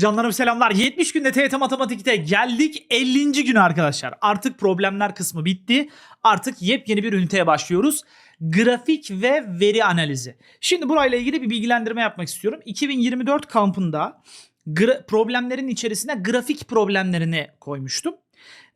Canlarım selamlar. 70 günde TYT Matematik'te geldik 50. gün arkadaşlar. Artık problemler kısmı bitti. Artık yepyeni bir üniteye başlıyoruz. Grafik ve veri analizi. Şimdi burayla ilgili bir bilgilendirme yapmak istiyorum. 2024 kampında problemlerin içerisine grafik problemlerini koymuştum.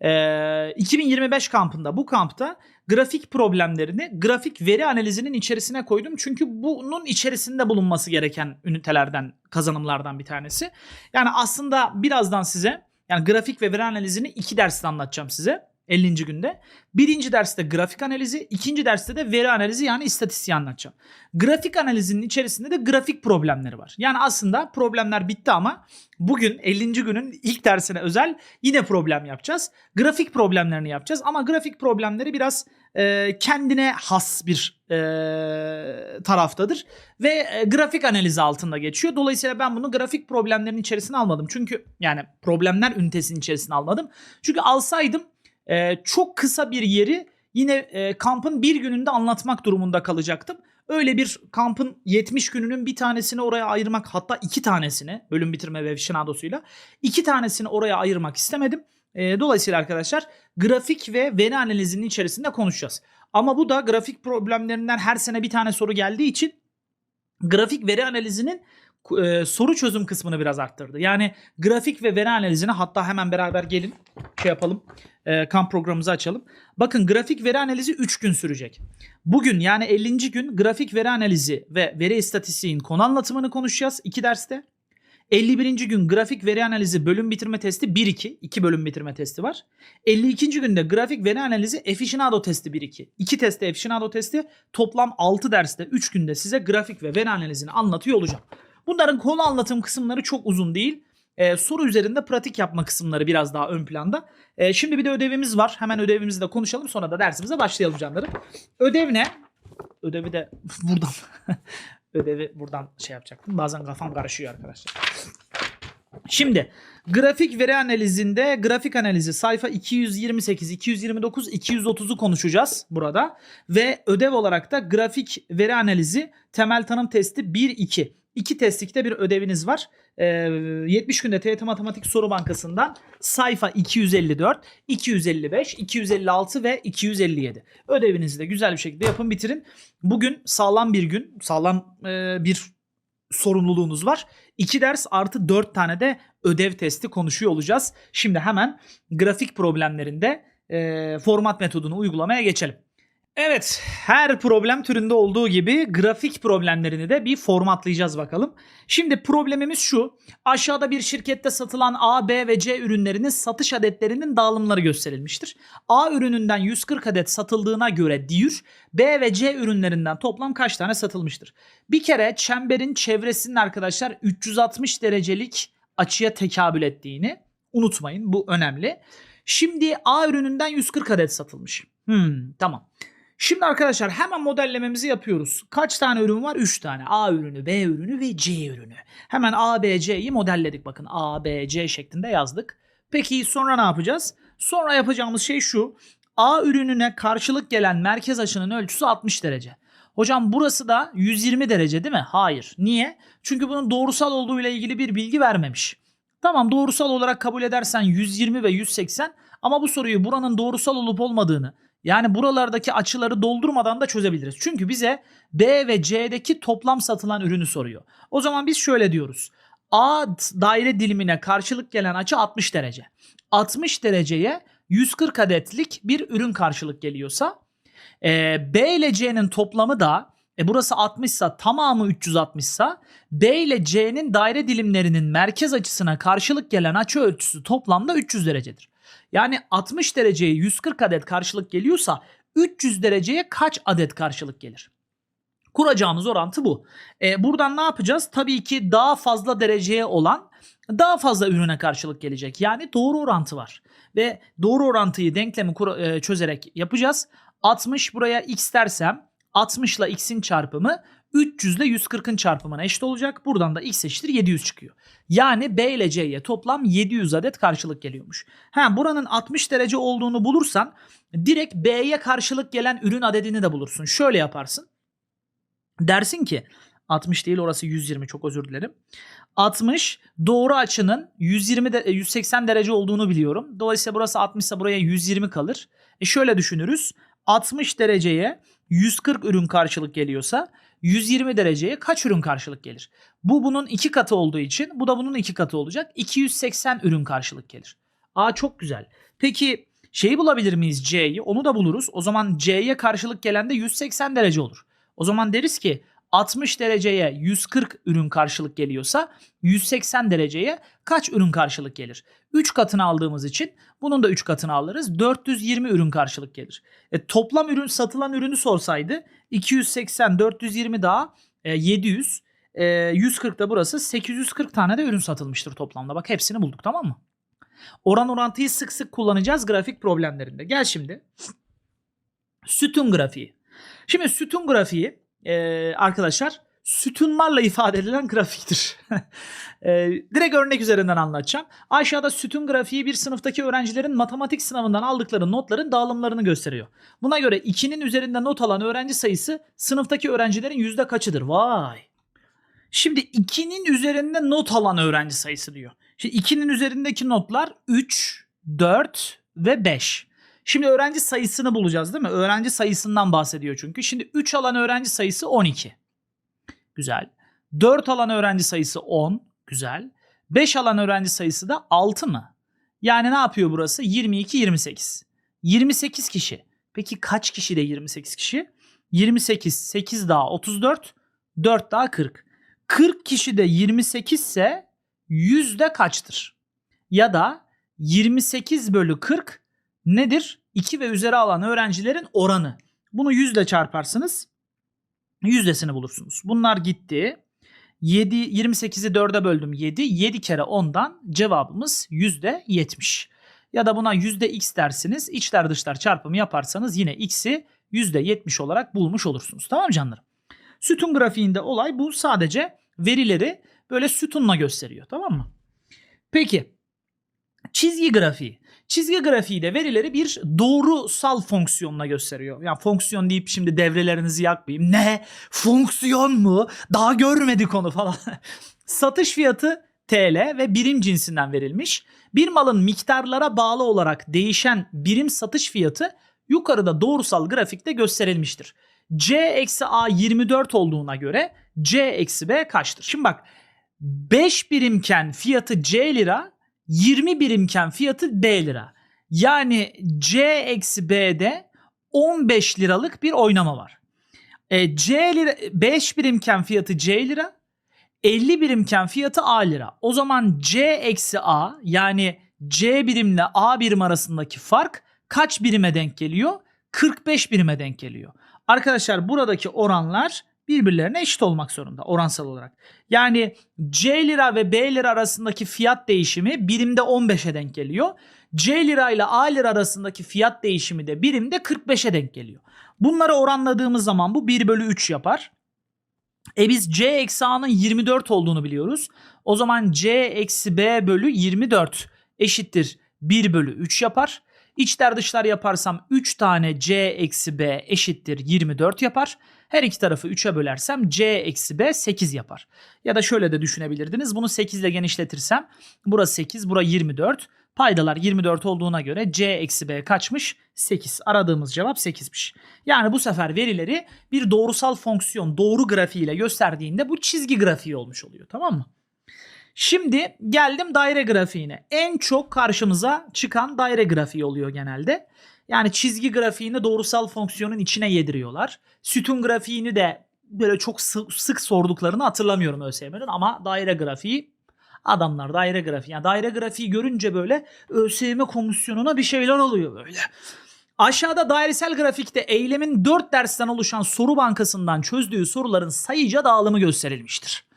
Ee, 2025 kampında bu kampta grafik problemlerini grafik veri analizinin içerisine koydum. Çünkü bunun içerisinde bulunması gereken ünitelerden, kazanımlardan bir tanesi. Yani aslında birazdan size yani grafik ve veri analizini iki derste anlatacağım size 50. günde. Birinci derste grafik analizi, ikinci derste de veri analizi yani istatistiği anlatacağım. Grafik analizinin içerisinde de grafik problemleri var. Yani aslında problemler bitti ama bugün 50. günün ilk dersine özel yine problem yapacağız. Grafik problemlerini yapacağız ama grafik problemleri biraz e, kendine has bir e, taraftadır ve e, grafik analizi altında geçiyor. Dolayısıyla ben bunu grafik problemlerin içerisine almadım. Çünkü yani problemler ünitesinin içerisine almadım. Çünkü alsaydım e, çok kısa bir yeri yine e, kampın bir gününde anlatmak durumunda kalacaktım. Öyle bir kampın 70 gününün bir tanesini oraya ayırmak hatta iki tanesini bölüm bitirme ve Şinados'uyla iki tanesini oraya ayırmak istemedim. E, dolayısıyla arkadaşlar grafik ve veri analizinin içerisinde konuşacağız. Ama bu da grafik problemlerinden her sene bir tane soru geldiği için grafik veri analizinin e, soru çözüm kısmını biraz arttırdı. Yani grafik ve veri analizini hatta hemen beraber gelin şey yapalım. E, kamp programımızı açalım. Bakın grafik veri analizi 3 gün sürecek. Bugün yani 50. gün grafik veri analizi ve veri istatistiğin konu anlatımını konuşacağız 2 derste. 51. gün grafik veri analizi bölüm bitirme testi 1-2. 2 bölüm bitirme testi var. 52. günde grafik veri analizi Efficienado testi 1-2. 2 testte Efficienado testi. Toplam 6 derste 3 günde size grafik ve veri analizini anlatıyor olacağım. Bunların konu anlatım kısımları çok uzun değil. Ee, soru üzerinde pratik yapma kısımları biraz daha ön planda. Ee, şimdi bir de ödevimiz var. Hemen ödevimizi de konuşalım sonra da dersimize başlayalım canlarım. Ödev ne? Ödevi de buradan ödevi buradan şey yapacaktım. Bazen kafam karışıyor arkadaşlar. Şimdi grafik veri analizinde grafik analizi sayfa 228, 229, 230'u konuşacağız burada. Ve ödev olarak da grafik veri analizi temel tanım testi 1-2. İki testlikte bir ödeviniz var. Ee, 70 günde TYT Matematik Soru Bankası'ndan sayfa 254, 255, 256 ve 257. Ödevinizi de güzel bir şekilde yapın bitirin. Bugün sağlam bir gün, sağlam e, bir sorumluluğunuz var. 2 ders artı 4 tane de ödev testi konuşuyor olacağız. Şimdi hemen grafik problemlerinde e, format metodunu uygulamaya geçelim. Evet, her problem türünde olduğu gibi grafik problemlerini de bir formatlayacağız bakalım. Şimdi problemimiz şu. Aşağıda bir şirkette satılan A, B ve C ürünlerinin satış adetlerinin dağılımları gösterilmiştir. A ürününden 140 adet satıldığına göre diyor, B ve C ürünlerinden toplam kaç tane satılmıştır? Bir kere çemberin çevresinin arkadaşlar 360 derecelik açıya tekabül ettiğini unutmayın. Bu önemli. Şimdi A ürününden 140 adet satılmış. Hmm, tamam. Şimdi arkadaşlar hemen modellememizi yapıyoruz. Kaç tane ürün var? 3 tane. A ürünü, B ürünü ve C ürünü. Hemen A, B, C'yi modelledik. Bakın A, B, C şeklinde yazdık. Peki sonra ne yapacağız? Sonra yapacağımız şey şu. A ürününe karşılık gelen merkez açının ölçüsü 60 derece. Hocam burası da 120 derece değil mi? Hayır. Niye? Çünkü bunun doğrusal olduğu ile ilgili bir bilgi vermemiş. Tamam doğrusal olarak kabul edersen 120 ve 180 ama bu soruyu buranın doğrusal olup olmadığını yani buralardaki açıları doldurmadan da çözebiliriz. Çünkü bize B ve C'deki toplam satılan ürünü soruyor. O zaman biz şöyle diyoruz. A daire dilimine karşılık gelen açı 60 derece. 60 dereceye 140 adetlik bir ürün karşılık geliyorsa e, B ile C'nin toplamı da e burası 60 sa tamamı 360 sa B ile C'nin daire dilimlerinin merkez açısına karşılık gelen açı ölçüsü toplamda 300 derecedir. Yani 60 dereceye 140 adet karşılık geliyorsa 300 dereceye kaç adet karşılık gelir? Kuracağımız orantı bu. E, buradan ne yapacağız? Tabii ki daha fazla dereceye olan daha fazla ürüne karşılık gelecek. Yani doğru orantı var. Ve doğru orantıyı denklemi e, çözerek yapacağız. 60 buraya x dersem 60 ile x'in çarpımı 300 ile 140'ın çarpımına eşit olacak. Buradan da x eşittir 700 çıkıyor. Yani B ile C'ye toplam 700 adet karşılık geliyormuş. Ha buranın 60 derece olduğunu bulursan direkt B'ye karşılık gelen ürün adedini de bulursun. Şöyle yaparsın. Dersin ki 60 değil orası 120 çok özür dilerim. 60 doğru açının 120 de, e, 180 derece olduğunu biliyorum. Dolayısıyla burası 60 ise buraya 120 kalır. E şöyle düşünürüz. 60 dereceye 140 ürün karşılık geliyorsa 120 dereceye kaç ürün karşılık gelir? Bu bunun iki katı olduğu için bu da bunun iki katı olacak. 280 ürün karşılık gelir. Aa çok güzel. Peki şeyi bulabilir miyiz C'yi? Onu da buluruz. O zaman C'ye karşılık gelen de 180 derece olur. O zaman deriz ki 60 dereceye 140 ürün karşılık geliyorsa 180 dereceye kaç ürün karşılık gelir? 3 katını aldığımız için bunun da 3 katını alırız. 420 ürün karşılık gelir. E, toplam ürün satılan ürünü sorsaydı 280 420 daha e, 700 e, 140 da burası 840 tane de ürün satılmıştır toplamda. Bak hepsini bulduk tamam mı? Oran orantıyı sık sık kullanacağız grafik problemlerinde. Gel şimdi. Sütun grafiği. Şimdi sütun grafiği e, arkadaşlar sütunlarla ifade edilen grafiktir. e, direkt örnek üzerinden anlatacağım. Aşağıda sütun grafiği bir sınıftaki öğrencilerin matematik sınavından aldıkları notların dağılımlarını gösteriyor. Buna göre 2'nin üzerinde not alan öğrenci sayısı sınıftaki öğrencilerin yüzde kaçıdır? Vay. Şimdi 2'nin üzerinde not alan öğrenci sayısı diyor. Şimdi 2'nin üzerindeki notlar 3, 4 ve 5. Şimdi öğrenci sayısını bulacağız değil mi? Öğrenci sayısından bahsediyor çünkü. Şimdi 3 alan öğrenci sayısı 12. Güzel. 4 alan öğrenci sayısı 10. Güzel. 5 alan öğrenci sayısı da 6 mı? Yani ne yapıyor burası? 22, 28. 28 kişi. Peki kaç kişi de 28 kişi? 28, 8 daha 34, 4 daha 40. 40 kişi de 28 ise yüzde kaçtır? Ya da 28 bölü 40 nedir? 2 ve üzeri alan öğrencilerin oranı. Bunu yüzle çarparsınız. Yüzdesini bulursunuz. Bunlar gitti. 7, 28'i 4'e böldüm 7. 7 kere 10'dan cevabımız yüzde 70. Ya da buna yüzde x dersiniz. İçler dışlar çarpımı yaparsanız yine x'i yüzde 70 olarak bulmuş olursunuz. Tamam canlarım? Sütun grafiğinde olay bu sadece verileri böyle sütunla gösteriyor. Tamam mı? Peki çizgi grafiği. Çizgi grafiği de verileri bir doğrusal fonksiyonla gösteriyor. Yani fonksiyon deyip şimdi devrelerinizi yakmayayım. Ne? Fonksiyon mu? Daha görmedik onu falan. Satış fiyatı TL ve birim cinsinden verilmiş. Bir malın miktarlara bağlı olarak değişen birim satış fiyatı yukarıda doğrusal grafikte gösterilmiştir. C eksi A 24 olduğuna göre C eksi B kaçtır? Şimdi bak 5 birimken fiyatı C lira 20 birimken fiyatı B lira. Yani C eksi B'de 15 liralık bir oynama var. E, C lira 5 birimken fiyatı C lira 50 birimken fiyatı A lira. O zaman C eksi A yani C birimle A birim arasındaki fark kaç birime denk geliyor? 45 birime denk geliyor. Arkadaşlar buradaki oranlar birbirlerine eşit olmak zorunda oransal olarak. Yani C lira ve B lira arasındaki fiyat değişimi birimde 15'e denk geliyor. C lira ile A lira arasındaki fiyat değişimi de birimde 45'e denk geliyor. Bunları oranladığımız zaman bu 1 bölü 3 yapar. E biz C eksi A'nın 24 olduğunu biliyoruz. O zaman C eksi B bölü 24 eşittir 1 bölü 3 yapar. İçler dışlar yaparsam 3 tane C eksi B eşittir 24 yapar. Her iki tarafı 3'e bölersem C eksi B 8 yapar. Ya da şöyle de düşünebilirdiniz. Bunu 8 ile genişletirsem burası 8, bura 24. Paydalar 24 olduğuna göre C eksi B kaçmış? 8. Aradığımız cevap 8'miş. Yani bu sefer verileri bir doğrusal fonksiyon doğru grafiğiyle gösterdiğinde bu çizgi grafiği olmuş oluyor. Tamam mı? Şimdi geldim daire grafiğine. En çok karşımıza çıkan daire grafiği oluyor genelde. Yani çizgi grafiğini doğrusal fonksiyonun içine yediriyorlar. Sütun grafiğini de böyle çok sık, sık sorduklarını hatırlamıyorum ÖSYM'nin ama daire grafiği adamlar daire grafiği. Yani daire grafiği görünce böyle ÖSYM komisyonuna bir şeyler oluyor böyle. Aşağıda dairesel grafikte eylemin 4 dersten oluşan soru bankasından çözdüğü soruların sayıca dağılımı gösterilmiştir.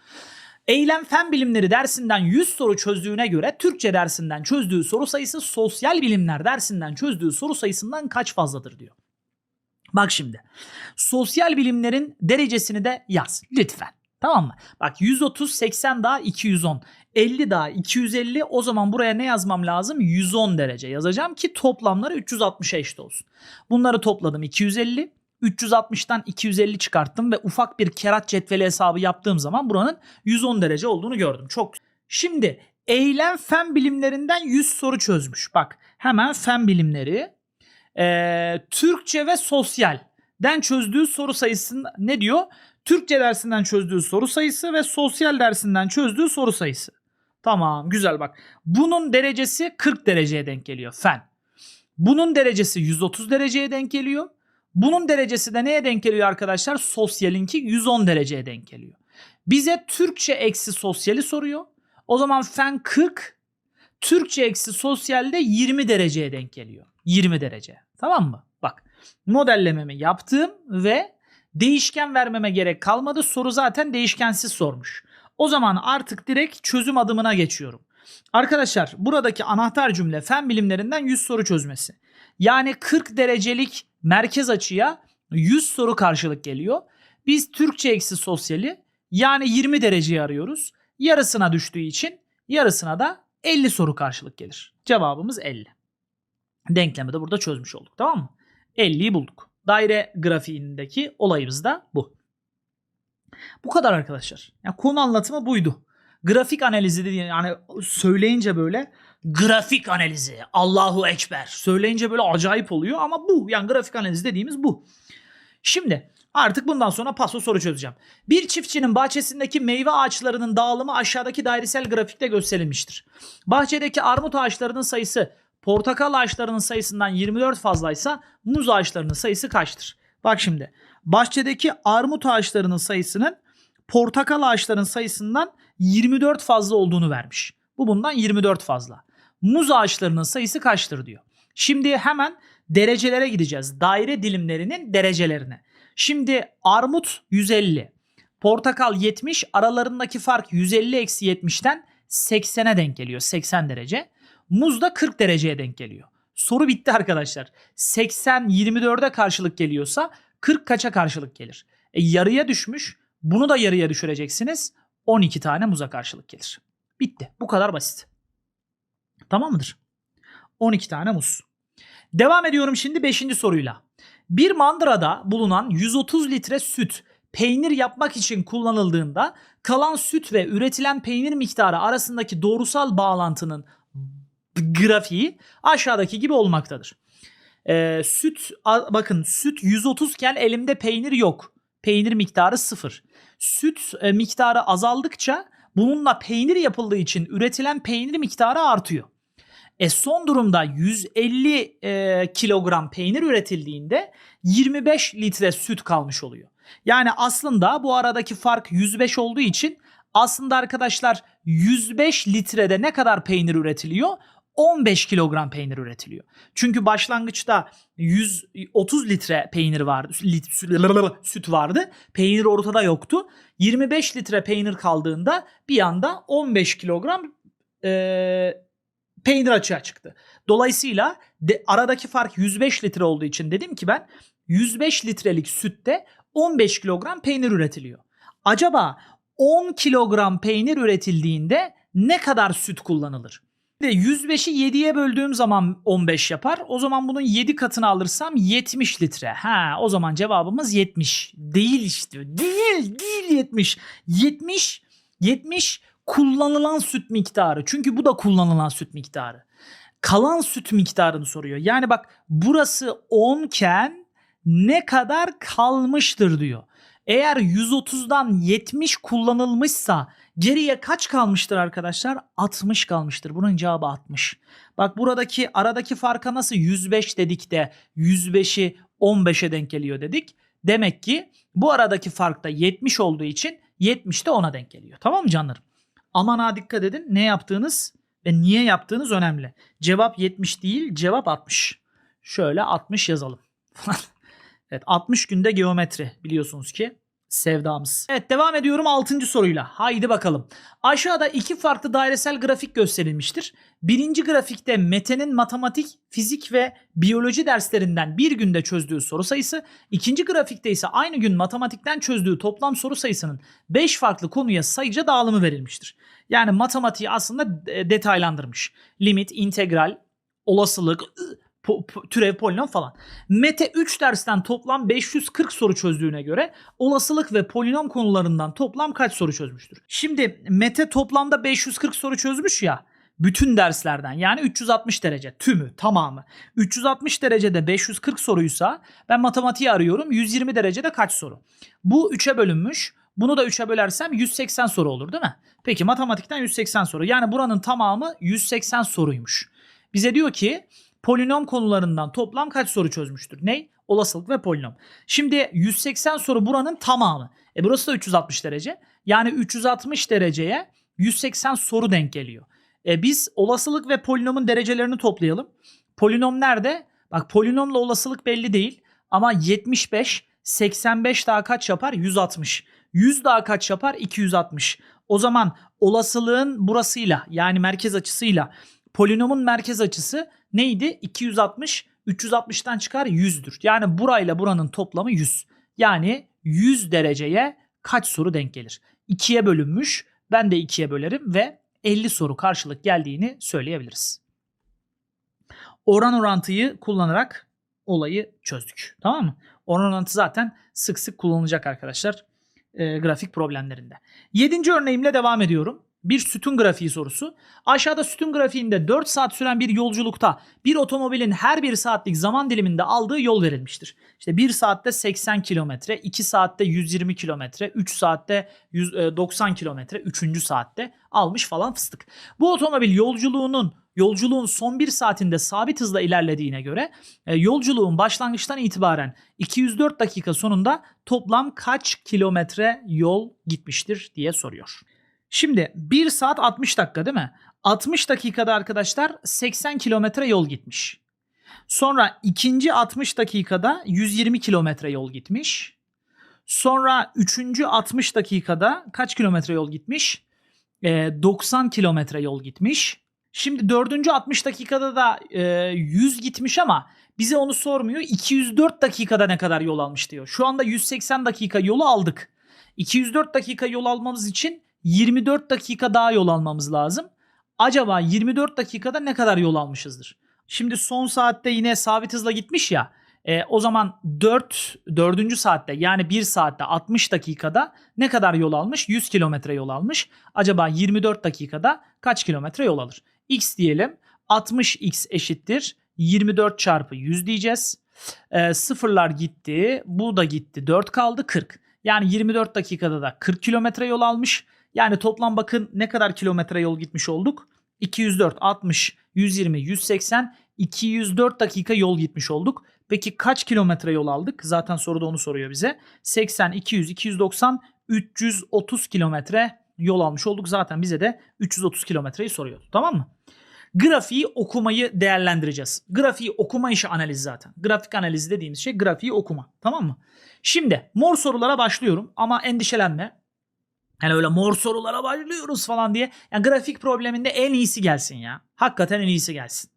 Eylem fen bilimleri dersinden 100 soru çözdüğüne göre Türkçe dersinden çözdüğü soru sayısı sosyal bilimler dersinden çözdüğü soru sayısından kaç fazladır diyor. Bak şimdi. Sosyal bilimlerin derecesini de yaz lütfen. Tamam mı? Bak 130, 80 daha 210. 50 daha 250 o zaman buraya ne yazmam lazım? 110 derece yazacağım ki toplamları 360'a eşit olsun. Bunları topladım 250. 360'tan 250 çıkarttım ve ufak bir kerat cetveli hesabı yaptığım zaman buranın 110 derece olduğunu gördüm. Çok Şimdi eylem fen bilimlerinden 100 soru çözmüş. Bak hemen fen bilimleri eee, Türkçe ve sosyalden çözdüğü soru sayısı ne diyor? Türkçe dersinden çözdüğü soru sayısı ve sosyal dersinden çözdüğü soru sayısı. Tamam güzel bak. Bunun derecesi 40 dereceye denk geliyor fen. Bunun derecesi 130 dereceye denk geliyor. Bunun derecesi de neye denk geliyor arkadaşlar? Sosyalinki 110 dereceye denk geliyor. Bize Türkçe eksi sosyali soruyor. O zaman fen 40, Türkçe eksi sosyalde 20 dereceye denk geliyor. 20 derece. Tamam mı? Bak modellememi yaptım ve değişken vermeme gerek kalmadı. Soru zaten değişkensiz sormuş. O zaman artık direkt çözüm adımına geçiyorum. Arkadaşlar buradaki anahtar cümle fen bilimlerinden 100 soru çözmesi. Yani 40 derecelik merkez açıya 100 soru karşılık geliyor. Biz Türkçe eksi sosyali yani 20 dereceyi arıyoruz. Yarısına düştüğü için yarısına da 50 soru karşılık gelir. Cevabımız 50. Denklemi de burada çözmüş olduk tamam mı? 50'yi bulduk. Daire grafiğindeki olayımız da bu. Bu kadar arkadaşlar. Yani konu anlatımı buydu. Grafik analizi dediğin yani söyleyince böyle grafik analizi Allahu Ekber söyleyince böyle acayip oluyor ama bu yani grafik analizi dediğimiz bu. Şimdi artık bundan sonra paso soru çözeceğim. Bir çiftçinin bahçesindeki meyve ağaçlarının dağılımı aşağıdaki dairesel grafikte gösterilmiştir. Bahçedeki armut ağaçlarının sayısı portakal ağaçlarının sayısından 24 fazlaysa muz ağaçlarının sayısı kaçtır? Bak şimdi bahçedeki armut ağaçlarının sayısının portakal ağaçlarının sayısından 24 fazla olduğunu vermiş. Bu bundan 24 fazla. Muz ağaçlarının sayısı kaçtır diyor. Şimdi hemen derecelere gideceğiz. Daire dilimlerinin derecelerine. Şimdi armut 150, portakal 70, aralarındaki fark 150 eksi 70'ten 80'e denk geliyor. 80 derece. Muz da 40 dereceye denk geliyor. Soru bitti arkadaşlar. 80 24'e karşılık geliyorsa 40 kaça karşılık gelir? E, yarıya düşmüş. Bunu da yarıya düşüreceksiniz. 12 tane muza karşılık gelir. Bitti. Bu kadar basit. Tamam mıdır? 12 tane muz. Devam ediyorum şimdi 5. soruyla. Bir mandırada bulunan 130 litre süt peynir yapmak için kullanıldığında kalan süt ve üretilen peynir miktarı arasındaki doğrusal bağlantının grafiği aşağıdaki gibi olmaktadır. Ee, süt bakın süt 130 iken elimde peynir yok. Peynir miktarı sıfır. Süt e, miktarı azaldıkça bununla peynir yapıldığı için üretilen peynir miktarı artıyor. E son durumda 150 e, kilogram peynir üretildiğinde 25 litre süt kalmış oluyor. Yani aslında bu aradaki fark 105 olduğu için aslında arkadaşlar 105 litrede ne kadar peynir üretiliyor? 15 kilogram peynir üretiliyor. Çünkü başlangıçta 130 litre peynir vardı, süt vardı. Peynir ortada yoktu. 25 litre peynir kaldığında bir anda 15 kilogram e, peynir açığa çıktı. Dolayısıyla de, aradaki fark 105 litre olduğu için dedim ki ben 105 litrelik sütte 15 kilogram peynir üretiliyor. Acaba 10 kilogram peynir üretildiğinde ne kadar süt kullanılır? De 105'i 7'ye böldüğüm zaman 15 yapar. O zaman bunun 7 katını alırsam 70 litre. Ha, o zaman cevabımız 70. Değil işte. Değil, değil 70. 70 70 kullanılan süt miktarı. Çünkü bu da kullanılan süt miktarı. Kalan süt miktarını soruyor. Yani bak burası 10 iken ne kadar kalmıştır diyor. Eğer 130'dan 70 kullanılmışsa geriye kaç kalmıştır arkadaşlar? 60 kalmıştır. Bunun cevabı 60. Bak buradaki aradaki farka nasıl 105 dedik de 105'i 15'e denk geliyor dedik. Demek ki bu aradaki fark da 70 olduğu için 70 de 10'a denk geliyor. Tamam mı canlarım? Aman ha dikkat edin ne yaptığınız ve niye yaptığınız önemli. Cevap 70 değil cevap 60. Şöyle 60 yazalım. evet 60 günde geometri biliyorsunuz ki sevdamız. Evet devam ediyorum 6. soruyla. Haydi bakalım. Aşağıda iki farklı dairesel grafik gösterilmiştir. Birinci grafikte Mete'nin matematik, fizik ve biyoloji derslerinden bir günde çözdüğü soru sayısı, ikinci grafikte ise aynı gün matematikten çözdüğü toplam soru sayısının 5 farklı konuya sayıca dağılımı verilmiştir. Yani matematiği aslında e, detaylandırmış. Limit, integral, olasılık, po- po- türev polinom falan. Mete 3 dersten toplam 540 soru çözdüğüne göre olasılık ve polinom konularından toplam kaç soru çözmüştür? Şimdi Mete toplamda 540 soru çözmüş ya bütün derslerden yani 360 derece tümü tamamı. 360 derecede 540 soruysa ben matematiği arıyorum 120 derecede kaç soru? Bu 3'e bölünmüş. Bunu da 3'e bölersem 180 soru olur değil mi? Peki matematikten 180 soru. Yani buranın tamamı 180 soruymuş. Bize diyor ki polinom konularından toplam kaç soru çözmüştür? Ney? Olasılık ve polinom. Şimdi 180 soru buranın tamamı. E burası da 360 derece. Yani 360 dereceye 180 soru denk geliyor. E biz olasılık ve polinomun derecelerini toplayalım. Polinom nerede? Bak polinomla olasılık belli değil. Ama 75, 85 daha kaç yapar? 160. 100 daha kaç yapar? 260. O zaman olasılığın burasıyla yani merkez açısıyla polinomun merkez açısı neydi? 260. 360'tan çıkar 100'dür. Yani burayla buranın toplamı 100. Yani 100 dereceye kaç soru denk gelir? 2'ye bölünmüş. Ben de 2'ye bölerim ve 50 soru karşılık geldiğini söyleyebiliriz. Oran orantıyı kullanarak olayı çözdük. Tamam mı? Oran orantı zaten sık sık kullanılacak arkadaşlar e, grafik problemlerinde. Yedinci örneğimle devam ediyorum. Bir sütun grafiği sorusu. Aşağıda sütun grafiğinde 4 saat süren bir yolculukta bir otomobilin her bir saatlik zaman diliminde aldığı yol verilmiştir. İşte 1 saatte 80 kilometre, 2 saatte 120 kilometre, 3 saatte 100, e, 90 kilometre, 3. saatte almış falan fıstık. Bu otomobil yolculuğunun yolculuğun son bir saatinde sabit hızla ilerlediğine göre e, yolculuğun başlangıçtan itibaren 204 dakika sonunda toplam kaç kilometre yol gitmiştir diye soruyor. Şimdi 1 saat 60 dakika değil mi? 60 dakikada arkadaşlar 80 kilometre yol gitmiş. Sonra ikinci 60 dakikada 120 kilometre yol gitmiş. Sonra üçüncü 60 dakikada kaç kilometre yol gitmiş? Ee, 90 kilometre yol gitmiş. Şimdi dördüncü 60 dakikada da e, 100 gitmiş ama bize onu sormuyor. 204 dakikada ne kadar yol almış diyor. Şu anda 180 dakika yolu aldık. 204 dakika yol almamız için 24 dakika daha yol almamız lazım. Acaba 24 dakikada ne kadar yol almışızdır? Şimdi son saatte yine sabit hızla gitmiş ya. E, o zaman 4 4. saatte yani 1 saatte 60 dakikada ne kadar yol almış? 100 kilometre yol almış. Acaba 24 dakikada kaç kilometre yol alır? X diyelim. 60x eşittir 24 çarpı 100 diyeceğiz. E, sıfırlar gitti. Bu da gitti. 4 kaldı 40. Yani 24 dakikada da 40 kilometre yol almış. Yani toplam bakın ne kadar kilometre yol gitmiş olduk? 204, 60, 120, 180, 204 dakika yol gitmiş olduk. Peki kaç kilometre yol aldık? Zaten soruda onu soruyor bize. 80, 200, 290, 330 kilometre yol almış olduk. Zaten bize de 330 kilometreyi soruyordu. Tamam mı? Grafiği okumayı değerlendireceğiz. Grafiği okuma işi analiz zaten. Grafik analizi dediğimiz şey grafiği okuma. Tamam mı? Şimdi mor sorulara başlıyorum ama endişelenme. Yani öyle mor sorulara başlıyoruz falan diye. Yani grafik probleminde en iyisi gelsin ya. Hakikaten en iyisi gelsin.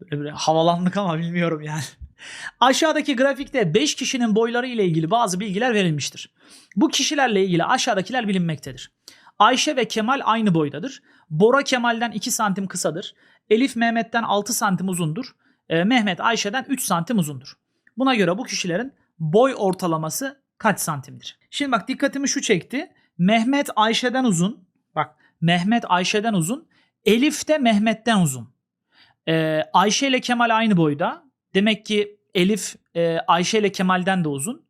Böyle, böyle havalandık ama bilmiyorum yani. Aşağıdaki grafikte 5 kişinin boyları ile ilgili bazı bilgiler verilmiştir. Bu kişilerle ilgili aşağıdakiler bilinmektedir. Ayşe ve Kemal aynı boydadır. Bora Kemal'den 2 santim kısadır. Elif Mehmet'ten 6 santim uzundur. Ee, Mehmet Ayşe'den 3 santim uzundur. Buna göre bu kişilerin boy ortalaması kaç santimdir? Şimdi bak dikkatimi şu çekti. Mehmet Ayşe'den uzun. Bak Mehmet Ayşe'den uzun. Elif de Mehmet'ten uzun. Ee, Ayşe ile Kemal aynı boyda. Demek ki Elif e, Ayşe ile Kemal'den de uzun.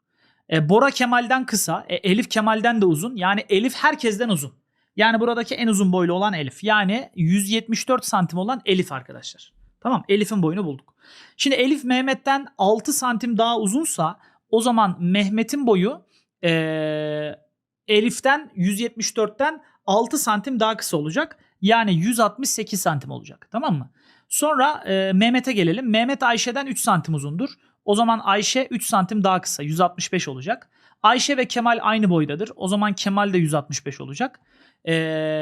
E, Bora Kemal'den kısa. E, Elif Kemal'den de uzun. Yani Elif herkesten uzun. Yani buradaki en uzun boylu olan Elif. Yani 174 santim olan Elif arkadaşlar. Tamam Elif'in boyunu bulduk. Şimdi Elif Mehmet'ten 6 santim daha uzunsa o zaman Mehmet'in boyu e, Elif'ten 174'ten 6 santim daha kısa olacak. Yani 168 santim olacak. Tamam mı? Sonra e, Mehmet'e gelelim. Mehmet Ayşe'den 3 santim uzundur. O zaman Ayşe 3 santim daha kısa. 165 olacak. Ayşe ve Kemal aynı boydadır. O zaman Kemal de 165 olacak. E,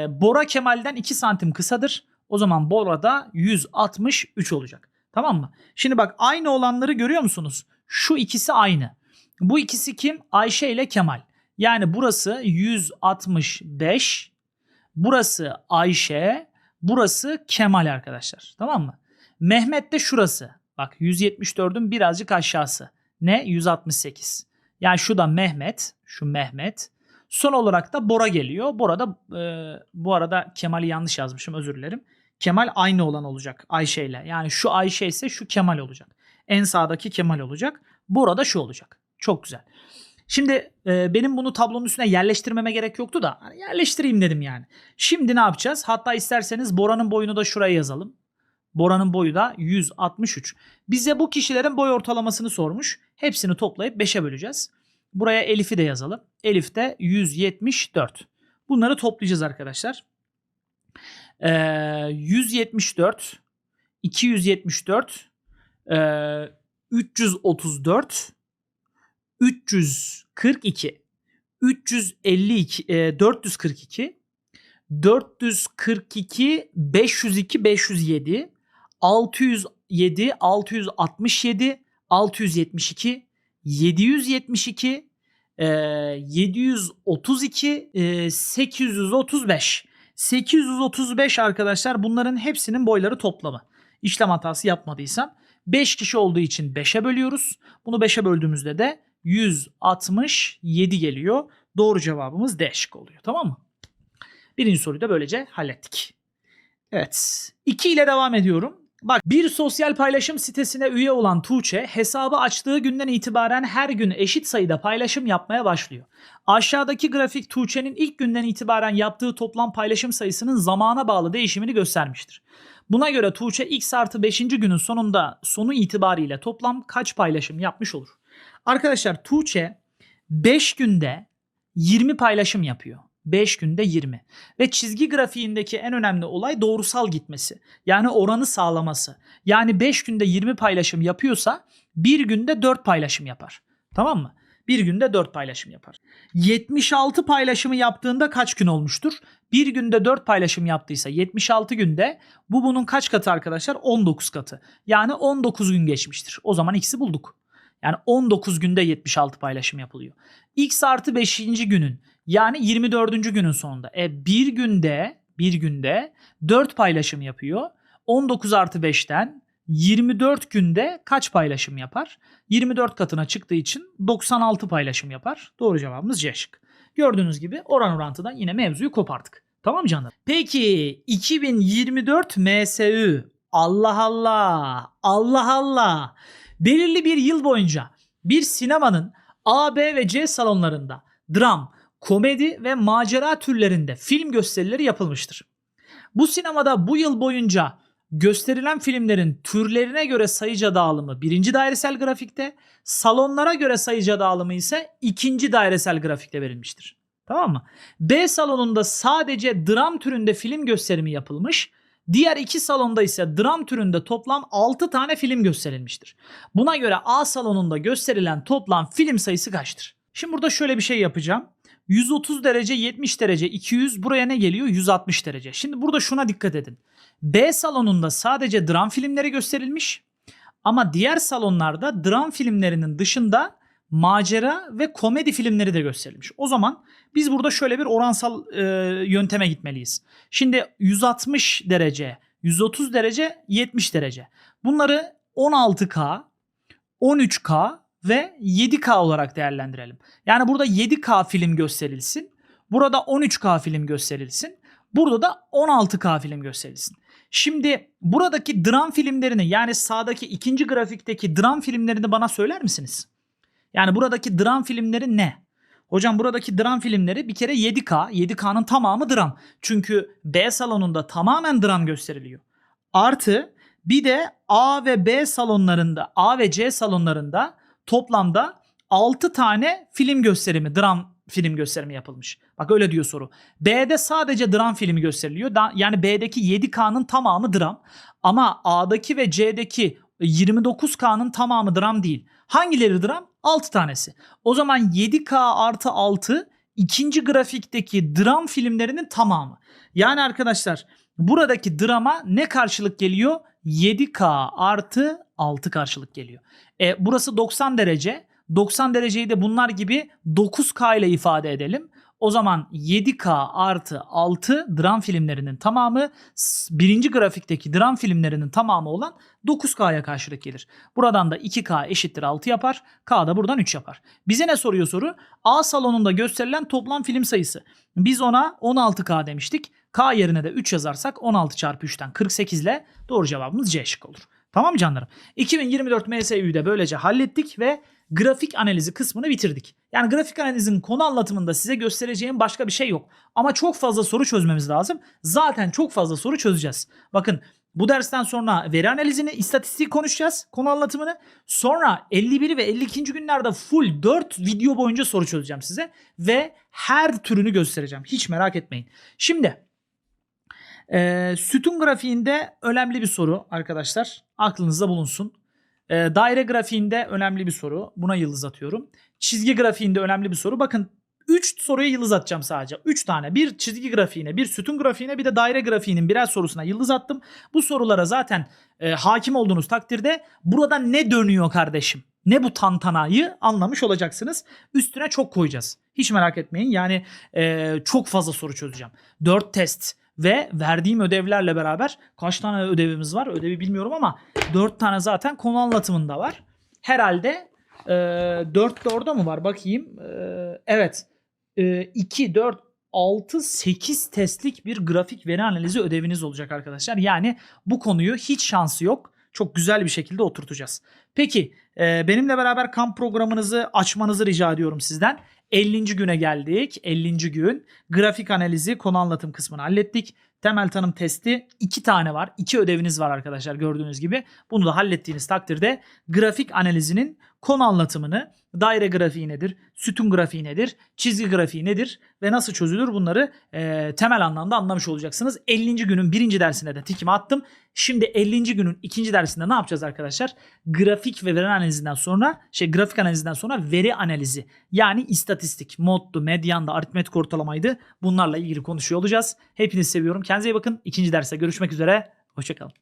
Bora Kemal'den 2 santim kısadır. O zaman Bora da 163 olacak. Tamam mı? Şimdi bak aynı olanları görüyor musunuz? Şu ikisi aynı. Bu ikisi kim? Ayşe ile Kemal. Yani burası 165. Burası Ayşe. Burası Kemal arkadaşlar. Tamam mı? Mehmet de şurası. Bak 174'ün birazcık aşağısı. Ne? 168. Yani şu da Mehmet. Şu Mehmet. Son olarak da Bora geliyor. Bora da e, bu arada Kemal'i yanlış yazmışım özür dilerim. Kemal aynı olan olacak Ayşe ile. Yani şu Ayşe ise şu Kemal olacak. En sağdaki Kemal olacak. Bora da şu olacak. Çok güzel. Şimdi e, benim bunu tablonun üstüne yerleştirmeme gerek yoktu da hani yerleştireyim dedim yani. Şimdi ne yapacağız? Hatta isterseniz Bora'nın boyunu da şuraya yazalım. Bora'nın boyu da 163. Bize bu kişilerin boy ortalamasını sormuş. Hepsini toplayıp 5'e böleceğiz. Buraya Elif'i de yazalım. Elif de 174. Bunları toplayacağız arkadaşlar. Ee, 174, 274, ee, 334, 342, 352, e, 442, 442, 502, 507, 607, 667, 672, 772, e, 732, e, 835. 835 arkadaşlar bunların hepsinin boyları toplamı. İşlem hatası yapmadıysam 5 kişi olduğu için 5'e bölüyoruz. Bunu 5'e böldüğümüzde de 167 geliyor. Doğru cevabımız D şıkkı oluyor. Tamam mı? Birinci soruyu da böylece hallettik. Evet. 2 ile devam ediyorum. Bak bir sosyal paylaşım sitesine üye olan Tuğçe hesabı açtığı günden itibaren her gün eşit sayıda paylaşım yapmaya başlıyor. Aşağıdaki grafik Tuğçe'nin ilk günden itibaren yaptığı toplam paylaşım sayısının zamana bağlı değişimini göstermiştir. Buna göre Tuğçe x artı 5. günün sonunda sonu itibariyle toplam kaç paylaşım yapmış olur? Arkadaşlar Tuğçe 5 günde 20 paylaşım yapıyor. 5 günde 20. Ve çizgi grafiğindeki en önemli olay doğrusal gitmesi. Yani oranı sağlaması. Yani 5 günde 20 paylaşım yapıyorsa bir günde 4 paylaşım yapar. Tamam mı? Bir günde 4 paylaşım yapar. 76 paylaşımı yaptığında kaç gün olmuştur? Bir günde 4 paylaşım yaptıysa 76 günde bu bunun kaç katı arkadaşlar? 19 katı. Yani 19 gün geçmiştir. O zaman x'i bulduk. Yani 19 günde 76 paylaşım yapılıyor. X artı 5. günün yani 24. günün sonunda. E bir günde bir günde 4 paylaşım yapıyor. 19 artı 5'ten 24 günde kaç paylaşım yapar? 24 katına çıktığı için 96 paylaşım yapar. Doğru cevabımız C şık. Gördüğünüz gibi oran orantıdan yine mevzuyu koparttık. Tamam canlar? Peki 2024 MSÜ. Allah Allah. Allah Allah. Belirli bir yıl boyunca bir sinemanın A, B ve C salonlarında dram, komedi ve macera türlerinde film gösterileri yapılmıştır. Bu sinemada bu yıl boyunca gösterilen filmlerin türlerine göre sayıca dağılımı birinci dairesel grafikte, salonlara göre sayıca dağılımı ise ikinci dairesel grafikte verilmiştir. Tamam mı? B salonunda sadece dram türünde film gösterimi yapılmış. Diğer iki salonda ise dram türünde toplam 6 tane film gösterilmiştir. Buna göre A salonunda gösterilen toplam film sayısı kaçtır? Şimdi burada şöyle bir şey yapacağım. 130 derece, 70 derece, 200 buraya ne geliyor? 160 derece. Şimdi burada şuna dikkat edin. B salonunda sadece dram filmleri gösterilmiş. Ama diğer salonlarda dram filmlerinin dışında macera ve komedi filmleri de gösterilmiş. O zaman biz burada şöyle bir oransal e, yönteme gitmeliyiz. Şimdi 160 derece, 130 derece, 70 derece. Bunları 16K, 13K ve 7K olarak değerlendirelim. Yani burada 7K film gösterilsin. Burada 13K film gösterilsin. Burada da 16K film gösterilsin. Şimdi buradaki dram filmlerini yani sağdaki ikinci grafikteki dram filmlerini bana söyler misiniz? Yani buradaki dram filmleri ne? Hocam buradaki dram filmleri bir kere 7K. 7K'nın tamamı dram. Çünkü B salonunda tamamen dram gösteriliyor. Artı bir de A ve B salonlarında, A ve C salonlarında toplamda 6 tane film gösterimi, dram film gösterimi yapılmış. Bak öyle diyor soru. B'de sadece dram filmi gösteriliyor. Yani B'deki 7K'nın tamamı dram. Ama A'daki ve C'deki 29K'nın tamamı dram değil. Hangileri dram? 6 tanesi. O zaman 7K artı 6 ikinci grafikteki dram filmlerinin tamamı. Yani arkadaşlar buradaki drama ne karşılık geliyor? 7K artı 6 karşılık geliyor. E, burası 90 derece. 90 dereceyi de bunlar gibi 9K ile ifade edelim. O zaman 7K artı 6 dram filmlerinin tamamı birinci grafikteki dram filmlerinin tamamı olan 9K'ya karşılık gelir. Buradan da 2K eşittir 6 yapar. K da buradan 3 yapar. Bize ne soruyor soru? A salonunda gösterilen toplam film sayısı. Biz ona 16K demiştik. K yerine de 3 yazarsak 16 çarpı 3'ten 48 ile doğru cevabımız C şık olur. Tamam mı canlarım? 2024 MSÜ'yü de böylece hallettik ve grafik analizi kısmını bitirdik. Yani grafik analizin konu anlatımında size göstereceğim başka bir şey yok. Ama çok fazla soru çözmemiz lazım. Zaten çok fazla soru çözeceğiz. Bakın bu dersten sonra veri analizini, istatistiği konuşacağız, konu anlatımını. Sonra 51 ve 52. günlerde full 4 video boyunca soru çözeceğim size. Ve her türünü göstereceğim. Hiç merak etmeyin. Şimdi e, sütun grafiğinde önemli bir soru arkadaşlar. Aklınızda bulunsun. E, daire grafiğinde önemli bir soru. Buna yıldız atıyorum. Çizgi grafiğinde önemli bir soru. Bakın 3 soruya yıldız atacağım sadece. 3 tane. Bir çizgi grafiğine, bir sütun grafiğine, bir de daire grafiğinin birer sorusuna yıldız attım. Bu sorulara zaten e, hakim olduğunuz takdirde burada ne dönüyor kardeşim? Ne bu tantanayı anlamış olacaksınız. Üstüne çok koyacağız. Hiç merak etmeyin. Yani e, çok fazla soru çözeceğim. 4 test ve verdiğim ödevlerle beraber kaç tane ödevimiz var? Ödevi bilmiyorum ama 4 tane zaten konu anlatımında var. Herhalde e, 4 de orada mı var? Bakayım. E, evet. E, 2, 4, 6, 8 testlik bir grafik veri analizi ödeviniz olacak arkadaşlar. Yani bu konuyu hiç şansı yok. Çok güzel bir şekilde oturtacağız. Peki e, benimle beraber kamp programınızı açmanızı rica ediyorum sizden. 50. güne geldik. 50. gün. Grafik analizi konu anlatım kısmını hallettik. Temel tanım testi iki tane var. İki ödeviniz var arkadaşlar gördüğünüz gibi. Bunu da hallettiğiniz takdirde grafik analizinin konu anlatımını, daire grafiği nedir, sütun grafiği nedir, çizgi grafiği nedir ve nasıl çözülür bunları e, temel anlamda anlamış olacaksınız. 50. günün birinci dersine de tikimi attım. Şimdi 50. günün ikinci dersinde ne yapacağız arkadaşlar? Grafik ve veri analizinden sonra, şey grafik analizinden sonra veri analizi. Yani istatistik, moddu, medyanda, aritmetik ortalamaydı. Bunlarla ilgili konuşuyor olacağız. Hepinizi seviyorum. Kendinize iyi bakın. İkinci derste görüşmek üzere. Hoşçakalın.